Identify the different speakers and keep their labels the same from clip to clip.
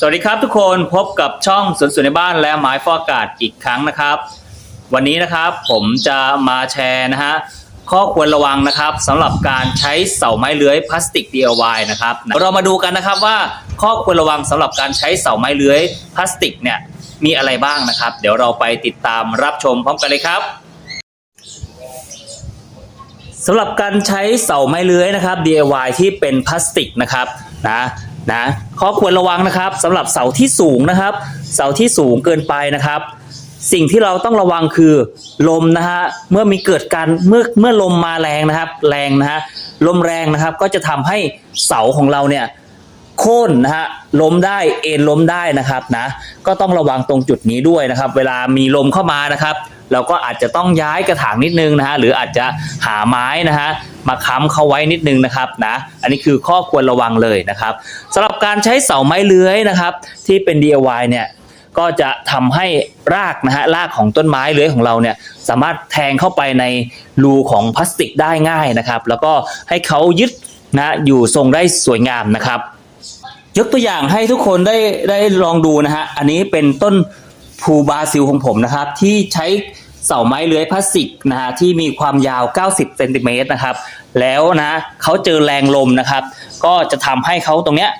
Speaker 1: สวัสดีครับทุกคนพบกับช่องสวนสวนในบ้านและหมายฟอกอากาศอีกครั้งนะครับ วันนี้นะครับผมจะมาแชร์นะฮะข้อควรระวังนะครับสำหรับการใช้เสาไม้เลื้อยพลาสติก DIY นะครับเรามาดูกันนะครับว่าข้อควรระวังสำหรับการใช้เสาไม้เลื้อยพลาสติกเนี่ยมีอะไรบ้างนะครับ เดี๋ยวเราไปติดตามรับชมพร้อมกันเลยครับสำหรับการใช้เสาไม้เลื้อยนะครับ DIY ที่เป็นพลาสติกนะครับนะ นะข้อควรระวังนะครับสำหรับเสาที่สูงนะครับ เสาที่สูงเกินไปนะครับ สิ่งที่เราต้องระวังคือลมนะฮะเมื่อมีเกิดการเมื่อเมื่อลมมาแรงนะครับ แรงนะฮะลมแรงนะครับก็จะทำให้เสาของเราเนี่ยโค่นนะฮะล้มได้เอ็นล้มได้นะครับนะก็ต้องระวังตรงจุดนี้ด้วยนะครับ เวลามีลมเข้ามานะครับ เราก็อาจจะต้องย้ายกระถางนิดนึงนะฮะหรืออาจจะหาไม้นะฮะมาค้ำเขาไว้นิดนึงนะครับนะอันนี้คือข้อควรระวังเลยนะครับสำหรับการใช้เสาไม้เลื้อยนะครับ ที่เป็น DIY เนี่ยก็จะทำให้รากนะฮะรากของต้นไม้เลื้อยของเราเนี่ยสามารถแทงเข้าไปในรูของพลาสติกได้ง่ายนะครับ แล้วก็ให้เขายึดนะอยู่ทรงได้สวยงามนะครับ ยกตัวอย่างให้ทุกคนได้ได้ลองดูนะฮะอันนี้เป็นต้น ภูบาซิลของผมนะครับ ที่ใช้เสาไม้เลื้อยพลาสติกนะฮะที่มีความยาว 90เซนติเมตรนะครับ แล้วนะเขาเจอแรงลมนะครับ ก็จะทำให้เขาตรงเนี้ย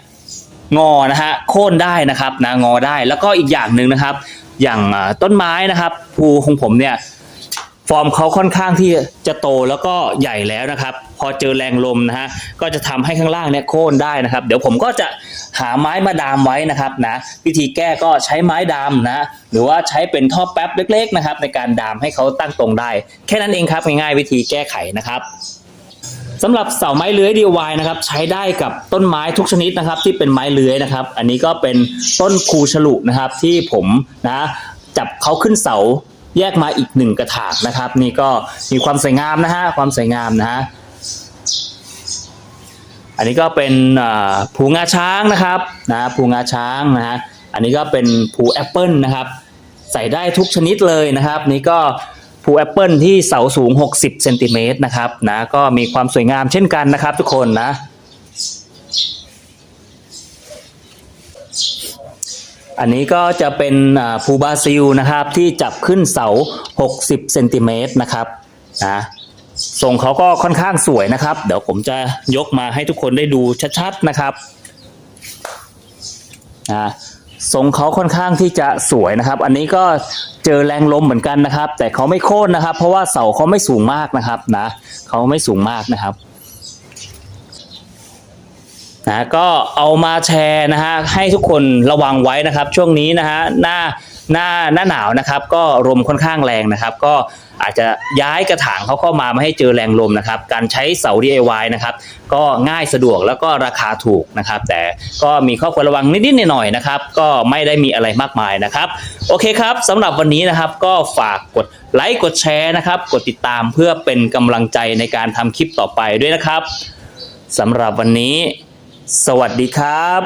Speaker 1: งอนะฮะโค่นได้นะครับนะงอได้แล้วก็อีกอย่างหนึ่งนะครับ อย่างต้นไม้นะครับ ภูของผมเนี่ย ฟอร์มเขาค่อนข้างที่จะโตแล้วก็ใหญ่แล้วนะครับ พอเจอแรงลมนะฮะก็จะทำให้ข้างล่างเนี่ยโค่นได้นะครับ เดี๋ยวผมก็จะหาไม้มาดามไว้นะครับนะวิธีแก้ก็ใช้ไม้ดามนะหรือว่าใช้เป็นท่อแป๊บเล็ก ๆนะครับ ในการดามให้เขาตั้งตรงได้ แค่นั้นเองครับง่ายๆวิธีแก้ไขนะครับสำหรับเสาไม้เลื้อย DIY นะครับใช้ได้กับต้นไม้ทุกชนิดนะครับ ที่เป็นไม้เลื้อยนะครับ อันนี้ก็เป็นต้นคูฉลุนะครับที่ผมนะจับเขาขึ้นเสา แยกมาอีกหนึ่งกระถางนะครับ นี่ก็มีความสวยงามนะฮะความสวยงามนะฮะอันนี้ก็เป็นอ่าภูงาช้างนะครับนะภูงาช้างนะฮะอันนี้ก็เป็นภูแอปเปิลนะครับ ใส่ได้ทุกชนิดเลยนะครับ นี่ก็ภูแอปเปิลที่เสาสูง 60เซนติเมตรนะครับนะก็มีความสวยงามเช่นกันนะครับทุกคนนะ อันนี้ก็จะเป็นภูบาซิลนะครับที่จับขึ้นเสา 60เซนติเมตรนะครับนะทรงเขาก็ค่อนข้างสวยนะครับ เดี๋ยวผมจะยกมาให้ทุกคนได้ดูชัดๆนะครับนะทรงเขาค่อนข้างที่จะสวยนะครับ อันนี้ก็เจอแรงลมเหมือนกันนะครับ แต่เขาไม่โค่นนะครับ เพราะว่าเสาเขาไม่สูงมากนะครับนะเขาไม่สูงมากนะครับ นะก็เอามาแชร์นะฮะให้ทุกคนระวังไว้นะครับ ช่วงนี้นะฮะหน้าหน้าหน้าหนาวนะครับ ก็ลมค่อนข้างแรงนะครับ ก็อาจจะย้ายกระถางเขาเข้ามาไม่ให้เจอแรงลมนะครับ การใช้เสา DIY นะครับ ก็ง่ายสะดวกแล้วก็ราคาถูกนะครับ แต่ก็มีข้อควรระวังนิดๆหน่อยๆนะครับ ก็ไม่ได้มีอะไรมากมายนะครับ โอเคครับสำหรับวันนี้นะครับ ก็ฝากกดไลค์กดแชร์นะครับ กดติดตามเพื่อเป็นกำลังใจในการทำคลิปต่อไปด้วยนะครับสำหรับวันนี้ สวัสดีครับ